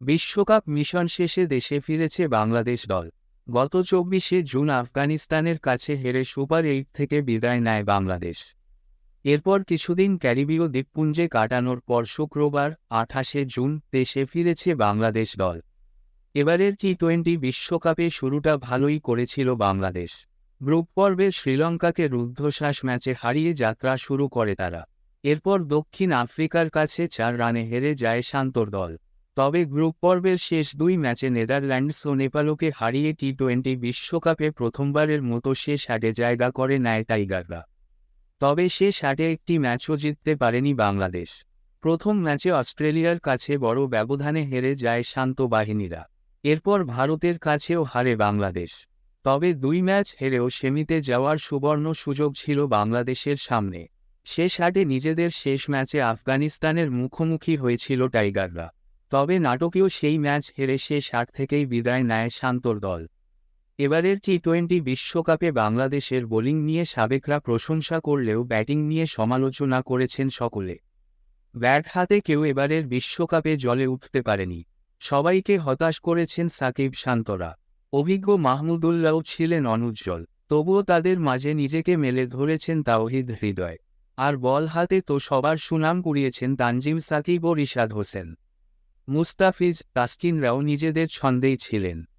বিশ্বকাপ মিশন শেষে দেশে ফিরেছে বাংলাদেশ দল। গত চব্বিশে জুন আফগানিস্তানের কাছে হেরে সুপার এইট থেকে বিদায় নেয় বাংলাদেশ। এরপর কিছুদিন ক্যারিবীয় দ্বীপপুঞ্জে কাটানোর পর শুক্রবার, আঠাশে জুন, দেশে ফিরেছে বাংলাদেশ দল। এবারের টি টোয়েন্টি বিশ্বকাপে শুরুটা ভালোই করেছিল বাংলাদেশ। গ্রুপ পর্বে শ্রীলঙ্কাকে রুদ্ধশ্বাস ম্যাচে হারিয়ে যাত্রা শুরু করে তারা। এরপর দক্ষিণ আফ্রিকার কাছে চার রানে হেরে যায় শান্তর দল। তবে গ্রুপ পর্বের শেষ দুই ম্যাচে নেদারল্যান্ডস ও নেপালকে হারিয়ে টি টোয়েন্টি বিশ্বকাপে প্রথমবারের মতো শেষ আটে জায়গা করে নেয় টাইগাররা। তবে শেষ আটে একটি ম্যাচও জিততে পারেনি বাংলাদেশ। প্রথম ম্যাচে অস্ট্রেলিয়ার কাছে বড় ব্যবধানে হেরে যায় শান্ত বাহিনীরা। এরপর ভারতের কাছেও হারে বাংলাদেশ। তবে দুই ম্যাচ হেরেও সেমিতে যাওয়ার সুবর্ণ সুযোগ ছিল বাংলাদেশের সামনে। শেষ আটে নিজেদের শেষ ম্যাচে আফগানিস্তানের মুখোমুখি হয়েছিল টাইগাররা। তবে নাটকীয় সেই ম্যাচ হেরে শেষ আট থেকেই বিদায় নেয় শান্তর দল। এবারের টি টোয়েন্টি বিশ্বকাপে বাংলাদেশের বোলিং নিয়ে সাবেকরা প্রশংসা করলেও ব্যাটিং নিয়ে সমালোচনা করেছেন সকলে। ব্যাট হাতে কেউ এবারের বিশ্বকাপে জলে উঠতে পারেনি। সবাইকে হতাশ করেছেন সাকিব শান্তরা। অভিজ্ঞ মাহমুদুল্লাহ ছিলেন অনুজ্জ্বল, তবুও তাদের মাঝে নিজেকে মেলে ধরেছেন তাওহিদ হৃদয়। আর বল হাতে তো সবার সুনাম কুড়িয়েছেন তানজিম সাকিব ও রিশাদ হোসেন। মুস্তাফিজ তাস্কিনরাও নিজেদের ছন্দেই ছিলেন।